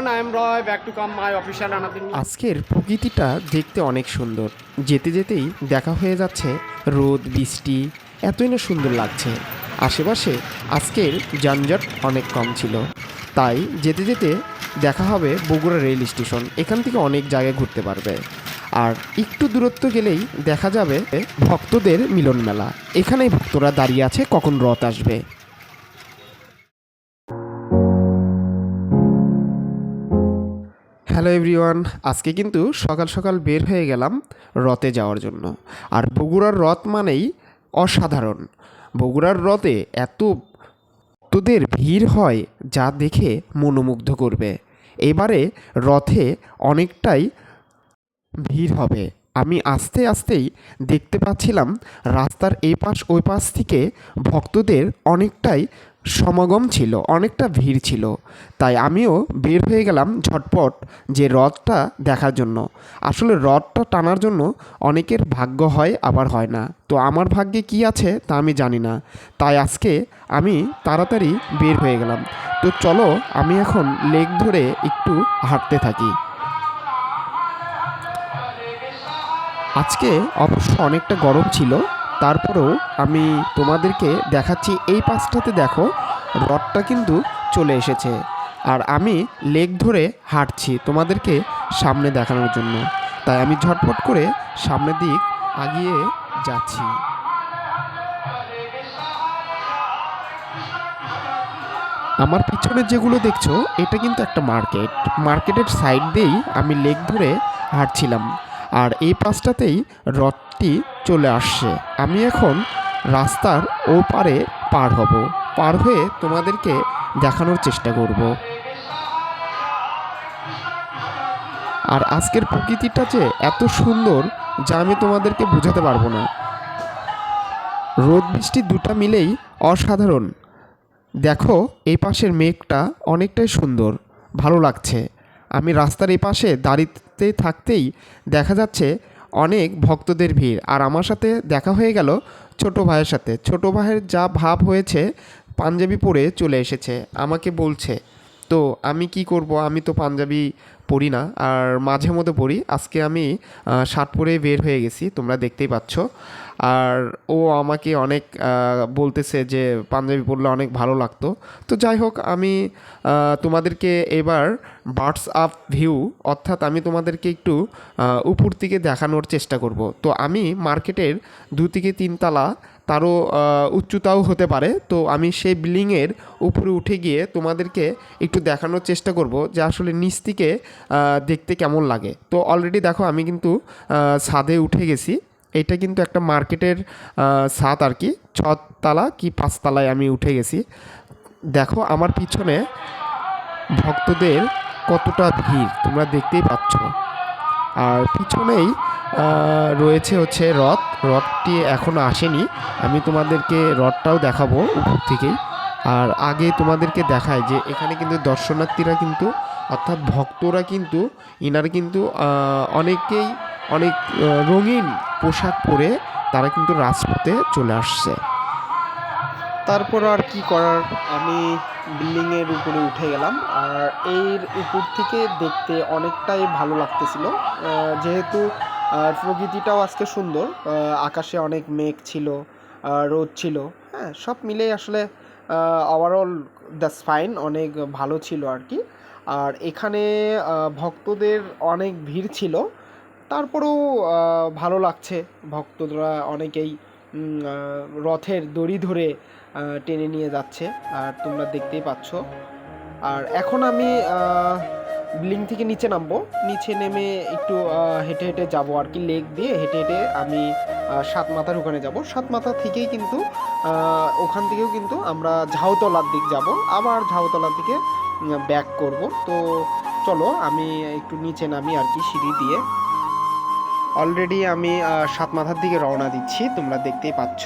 my official another আজকের প্রকৃতিটা দেখতে অনেক সুন্দর। যেতে যেতেই দেখা হয়ে যাচ্ছে রোদ, বৃষ্টি, এতই না সুন্দর লাগছে। আশেপাশে আজকের যানজট অনেক কম ছিল। তাই যেতে যেতে দেখা হবে বগুড়া রেল স্টেশন। এখান থেকে অনেক জায়গায় ঘুরতে পারবে। আর একটু দূরত্ব গেলেই দেখা যাবে ভক্তদের মিলন মেলা এখানেই ভক্তরা দাঁড়িয়ে আছে, কখন রথ আসবে। হ্যালো এভরিওয়ান, আজকে কিন্তু সকাল সকাল বের হয়ে গেলাম রথে যাওয়ার জন্য। আর বগুড়ার রথ মানেই অসাধারণ। বগুড়ার রথে এত ভক্তদের ভিড় হয় যা দেখে মনোমুগ্ধ করবে। এবারে রথে অনেকটাই ভিড় হবে। আমি আস্তে আস্তেই দেখতে পাচ্ছিলাম রাস্তার এই পাশ ওই পাশ থেকে ভক্তদের অনেকটাই সমাগম ছিল, অনেকটা ভিড় ছিল। তাই আমিও বের হয়ে গেলাম ঝটপট যে রথটা দেখার জন্য। আসলে রথটা টানার জন্য অনেকের ভাগ্য হয়, আবার হয় না। তো আমার ভাগ্যে কি আছে তা আমি জানি না। তাই আজকে আমি তাড়াতাড়ি বের হয়ে গেলাম। তো চলো, আমি এখন লেক ধরে একটু হাঁটতে থাকি। আজকে অবশ্য অনেকটা গরম ছিল তারপরেও আমি তোমাদেরকে দেখাচ্ছি এই পাশটাতে দেখো রথটা কিন্তু চলে এসেছে। আর আমি লেক ধরে হাঁটছি তোমাদেরকে সামনে দেখানোর জন্য। তাই আমি ঝটপট করে সামনের দিক আগিয়ে যাচ্ছি। আমার পিছনে যেগুলো দেখছ, এটা কিন্তু একটা মার্কেট। মার্কেটের সাইড দিয়েই আমি লেক ধরে হাঁটছিলাম। আর এই পাশটাতেই রথটি চলে আসছে। আমি এখন রাস্তার ও পারে পার হব। পার হয়ে তোমাদেরকে দেখানোর চেষ্টা করব। আর আজকের প্রকৃতিটা যে এত সুন্দর, যা আমি তোমাদেরকে বোঝাতে পারব না। রোদ বৃষ্টি দুটা মিলেই অসাধারণ। দেখো, এই পাশের মেঘটা অনেকটাই সুন্দর, ভালো লাগছে। আমি রাস্তার এই পাশে দাঁড়িয়ে থাকতেই দেখা যাচ্ছে অনেক ভক্তদের ভিড়। আর আমার সাথে দেখা হয়ে গেল ছোট ভাইয়ের সাথে। ছোট ভাইয়ের যা ভাব হয়েছে পাঞ্জাবি পরে চলে এসেছে। আমাকে বলছে, তো আমি কি করব? আমি তো পাঞ্জাবি পরি না। আর মাঝে মধ্যে পড়ি আজকে আমি শার্ট পরে বের হয়ে গেছি। তোমরা দেখতেই পাচ্ছ। আর ও আমাকে অনেক বলতেছে যে পাঞ্জাবি পরলে অনেক ভালো লাগতো। তো যাই হোক, আমি তোমাদেরকে এবার বার্ডস আপ ভিউ অর্থাৎ আমি তোমাদেরকে একটু উপর থেকে দেখানোর চেষ্টা করব। তো আমি মার্কেটের দু থেকে তিনতলা তারও উচ্চতাও হতে পারে। তো আমি সেই বিল্ডিংয়ের উপরে উঠে গিয়ে তোমাদেরকে একটু দেখানোর চেষ্টা করব যে আসলে নিচ থেকে দেখতে কেমন লাগে। তো অলরেডি দেখো, আমি কিন্তু ছাদে উঠে গেছি। এটা কিন্তু একটা মার্কেটের ছাদ আর কি, ছতলা কি পাঁচতলায় আমি উঠে গেছি। দেখো আমার পিছনে ভক্তদের কতটা ভিড়, তোমরা দেখতেই পাচ্ছ। আর পিছনেই রয়েছে হচ্ছে রথ। রথটি এখনও আসেনি। আমি তোমাদেরকে রথটাও দেখাবো উপর থেকেই। আর আগে তোমাদেরকে দেখায় যে এখানে কিন্তু দর্শনার্থীরা কিন্তু, অর্থাৎ ভক্তরা কিন্তু, ইনারা কিন্তু অনেকেই অনেক রঙিন পোশাক পরে তারা কিন্তু রাজপথে চলে আসছে। তারপর আর কি করার? আমি বিল্ডিংয়ের উপরে উঠে গেলাম। আর এর উপর থেকে দেখতে অনেকটাই ভালো লাগতেছিল। যেহেতু প্রকৃতিটাও আজকে সুন্দর। আকাশে অনেক মেঘ ছিল রোদ ছিল। হ্যাঁ সব মিলেই আসলে ওভারঅল দ্যাটস ফাইন অনেক ভালো ছিল আর কি। আর এখানে ভক্তদের অনেক ভিড় ছিল। তারপরেও ভালো লাগছে। ভক্তরা অনেকেই রথের দড়ি ধরে টেনে নিয়ে যাচ্ছে। আর তোমরা দেখতেই পাচ্ছ। আর এখন আমি বিল্ডিং থেকে নিচে নামবো। নিচে নেমে একটু হেঁটে হেঁটে যাব আর কি, লেক দিয়ে হেঁটে হেঁটে আমি সাত মাথার ওখানে যাব। সাত মাথা থেকেই কিন্তু ওখান থেকেও কিন্তু আমরা ঝাউতলার দিক যাব। আবার ঝাউতলার দিকে ব্যাক করব। তো চলো, আমি একটু নিচে নামি আর কি সিঁড়ি দিয়ে। অলরেডি আমি সাত মাথার দিকে রওনা দিচ্ছি তোমরা দেখতেই পাচ্ছ।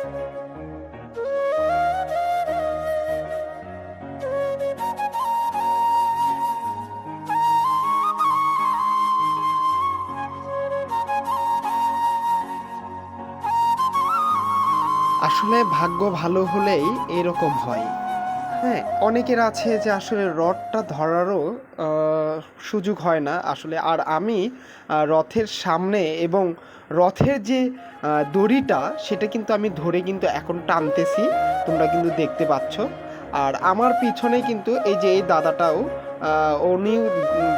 আসলে ভাগ্য ভালো হলেই এরকম হয়। হ্যাঁ অনেকের আছে যে আসলে রথটা ধরারও সুযোগ হয় না। আসলে আর আমি রথের সামনে এবং রথের যে দড়িটা, সেটা কিন্তু আমি ধরে কিন্তু এখন টানতেছি। তোমরা কিন্তু দেখতে পাচ্ছ। আর আমার পিছনে কিন্তু এই যে, এই দাদাটাও উনি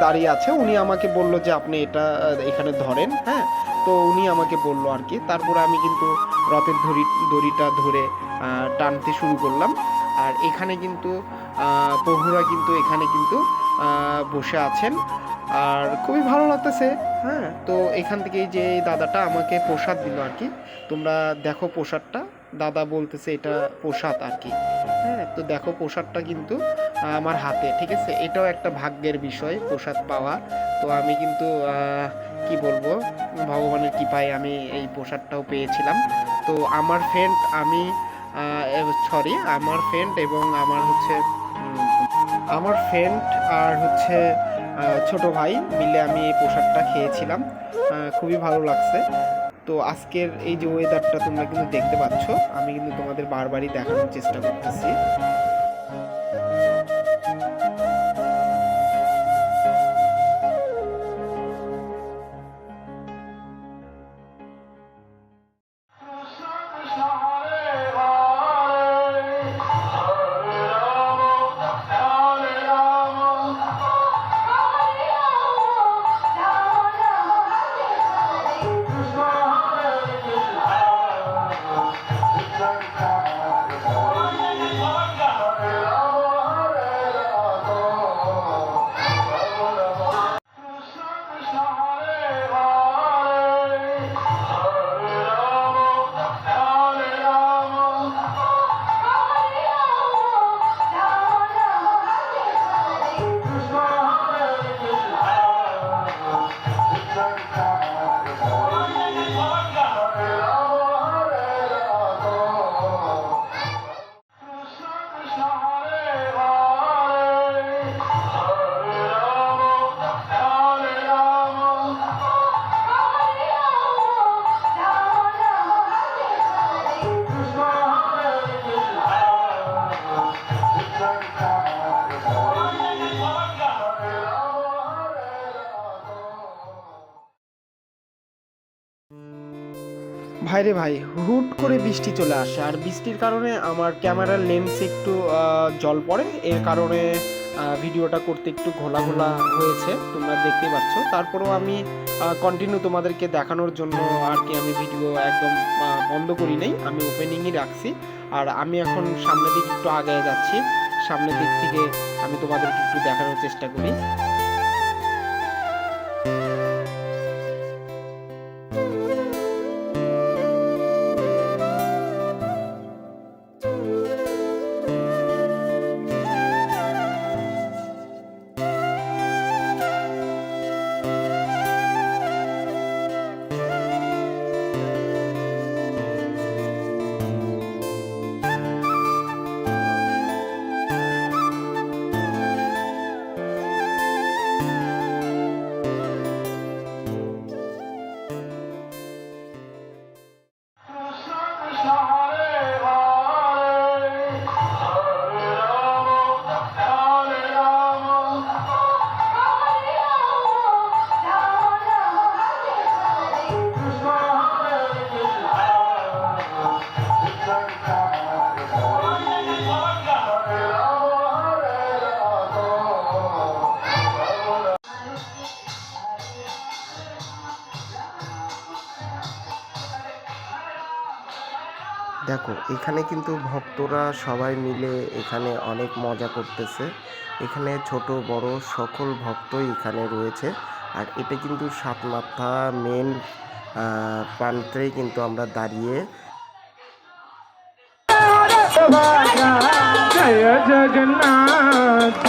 দাঁড়িয়ে আছে। উনি আমাকে বলল যে, আপনি এটা এখানে ধরেন। হ্যাঁ? তো উনি আমাকে বলল আর কি। তারপরে আমি কিন্তু রথের দড়ি দড়িটা ধরে টানতে শুরু করলাম। আর এখানে কিন্তু প্রভুরা কিন্তু এখানে কিন্তু বসে আছেন। আর খুবই ভালো লাগতেছে হ্যাঁ? তো এখান থেকে যে দাদাটা আমাকে প্রসাদ দিল আর কি। তোমরা দেখো প্রসাদটা। দাদা বলতেছে এটা প্রসাদ আর কি। হ্যাঁ তো দেখো প্রসাদটা কিন্তু আমার হাতে, ঠিক আছে? এটাও একটা ভাগ্যের বিষয়, প্রসাদ পাওয়া। তো আমি কিন্তু কি বলব, ভগবানের কৃপায় আমি এই প্রসাদটাও পেয়েছিলাম। তো আমার ফ্রেন্ড আমি সরি আমার ফ্রেন্ড এবং আমার হচ্ছে আমার ফ্রেন্ড আর হচ্ছে ছোট ভাই মিলে আমি এই পোশাকটা খেয়েছিলাম। খুবই ভালো লাগছে। তো আজকের এই যে ওয়েদারটা তোমরা কিন্তু দেখতে পাচ্ছ, আমি কিন্তু তোমাদের বারবারই দেখানোর চেষ্টা করতেছি। ভাইরে ভাই, হুট করে বৃষ্টি চলে আসে। আর বৃষ্টির কারণে আমার ক্যামেরার লেন্স একটু জল পড়ে। এর কারণে ভিডিওটা করতে একটু ঘোলা ঘোলা হয়েছে, তোমরা দেখতে পাচ্ছ। তারপরেও আমি কন্টিনিউ তোমাদেরকে দেখানোর জন্য আর কি আমি ভিডিও একদম বন্ধ করি নাই। আমি ওপেনিংই রাখছি। আর আমি এখন সামনের দিকে একটু আগে যাচ্ছি। সামনের দিক থেকে আমি তোমাদেরকে একটু দেখানোর চেষ্টা করি। দেখো, এখানে কিন্তু ভক্তরা সবাই মিলে এখানে অনেক মজা করতেছে। এখানে ছোট, বড় সকল ভক্তই এখানে রয়েছে। আর এটা কিন্তু সাত মাথা মেন প্রান্তেই কিন্তু আমরা দাঁড়িয়ে জয় জগন্নাথ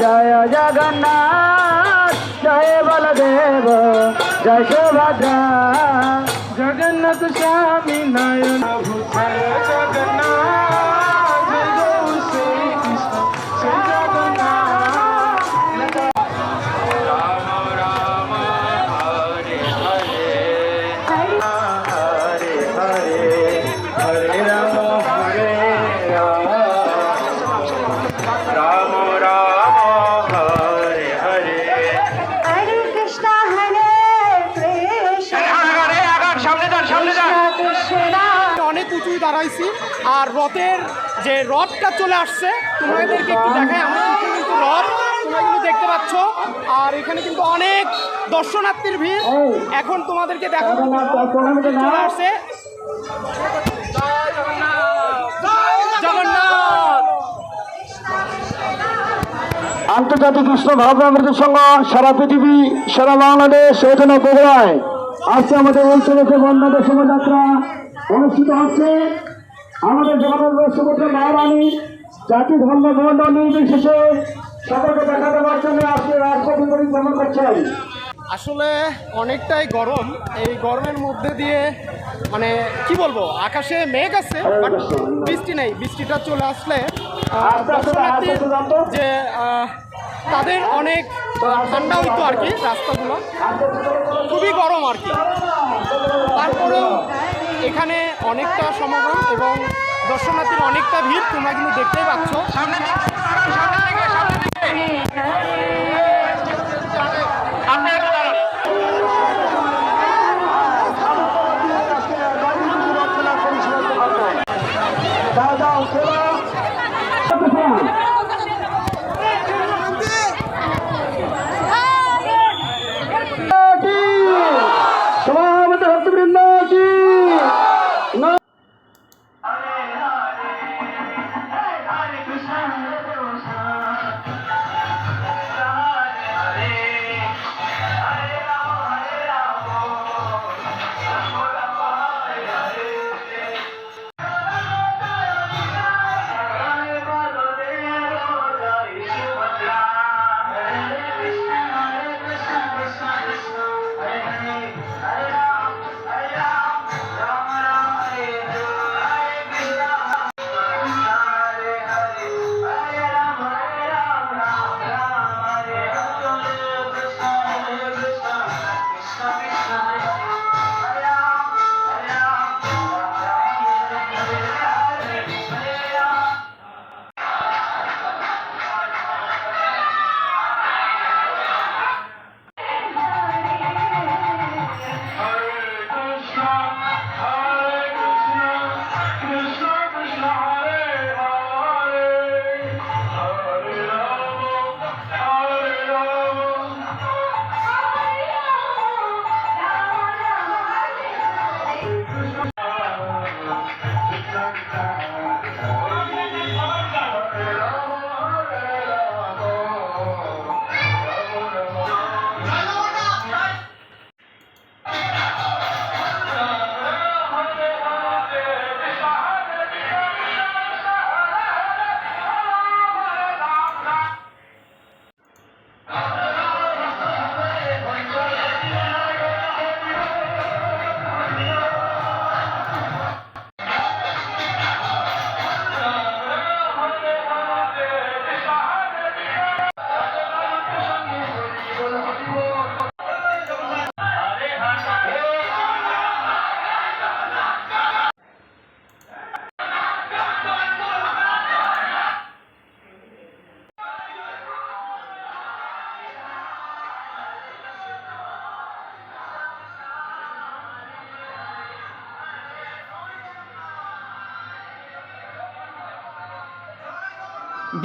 জয় জগন্নাথ জয় বলদেব জয় সুভদ্রা। জগন্নাথ স্বামী নয়ন জগন্নাথ। দাঁড়াইছি। আর রথের যে রথটা চলে আসছে তোমাদেরকে একটু আমার পিছনে কিন্তু রথ তোমরা কিন্তু দেখতে পাচ্ছ। আর এখানে কিন্তু অনেক দর্শনার্থীর ভিড়। এখন তোমাদেরকে দেখাবো চলে আসছে। আন্তর্জাতিক কৃষ্ণ ভাবনামৃত সংঘ সারা পৃথিবী সারা বাংলাদেশ এখানে বগুড়ায়। আজকে আমাদের উত্তরকে বন্যাদের শোভাযাত্রা অনুষ্ঠিত হচ্ছে। আমাদের জগন্নাথ সুভদ্রা মহারানী জাতি ধর্ম বর্ণ নির্বিশেষে সকলকে দেখা দেওয়ার জন্য আজকে রাজপথে পরিক্রমা করছেন। আসলে অনেকটাই গরম। এই গরমের মধ্যে দিয়ে মানে কি বলব আকাশে মেঘ আছে বাট বৃষ্টি নেই। বৃষ্টিটা চলে আসলে যে তাদের অনেক ঠান্ডা হইতো আর কি রাস্তাগুলো। খুবই গরম আর কি। তারপরেও এখানে অনেকটা সমাগম এবং দর্শনার্থীর অনেকটা ভিড় তোমরা কিন্তু দেখতেই পাচ্ছ। দাও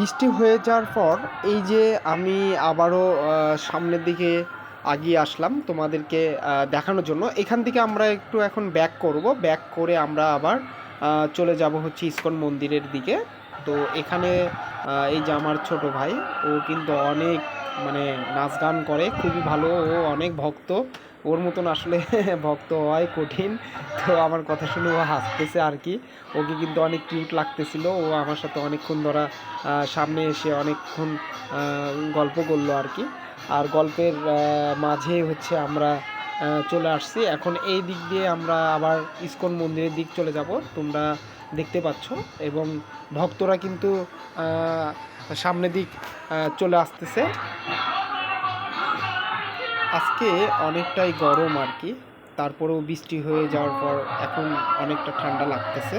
বৃষ্টি হয়ে যাওয়ার পর এই যে আমি আবারও সামনের দিকে আগিয়ে আসলাম তোমাদেরকে দেখানোর জন্য। এখান থেকে আমরা একটু এখন ব্যাক করব। ব্যাক করে আমরা আবার চলে যাব হচ্ছে ইস্কন মন্দিরের দিকে। তো এখানে এই যে আমার ছোট ভাই, ও কিন্তু অনেক মানে নাচ গান করে, খুবই ভালো, ও অনেক ভক্ত। ওর মতন আসলে ভক্ত হয় কঠিন। তো আমার কথা শুনে ও হাসতেছে আর কি। ওকে কিন্তু অনেক কিউট লাগতেছিল। ও আমার সাথে অনেকক্ষণ ধরা সামনে এসে অনেকক্ষণ গল্প করল আর কি। আর গল্পের মাঝে হচ্ছে আমরা চলে আসছি। এখন এই দিক দিয়ে আমরা আবার ইস্কন মন্দিরের দিক চলে যাব। তোমরা দেখতে পাচ্ছ। এবং ভক্তরা কিন্তু আহ, সামনের দিক চলে আসতেছে। আজকে অনেকটাই গরম আর কি। তারপরেও বৃষ্টি হয়ে যাওয়ার পর এখন অনেকটা ঠান্ডা লাগতেছে।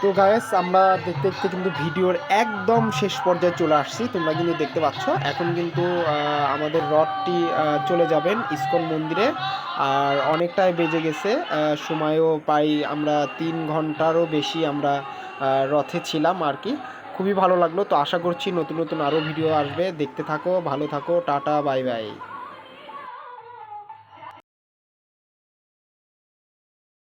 তো গায়েস আমরা দেখতে দেখতে কিন্তু ভিডিওর একদম শেষ পর্যায়ে চলে আসছি। তোমরা কিন্তু দেখতে পাচ্ছ, এখন কিন্তু আমাদের রথটি চলে যাবেন ইসকন মন্দিরে। আর অনেকটাই বেজে গেছে সময়ও পাই আমরা তিন ঘন্টারও বেশি আমরা রথে ছিলাম আর কি। খুবই ভালো লাগল, তো আশা করছি নতুন নতুন আরও ভিডিও আসবে। দেখতে থাকো, ভালো থাকো, টাটা, বাই বাই।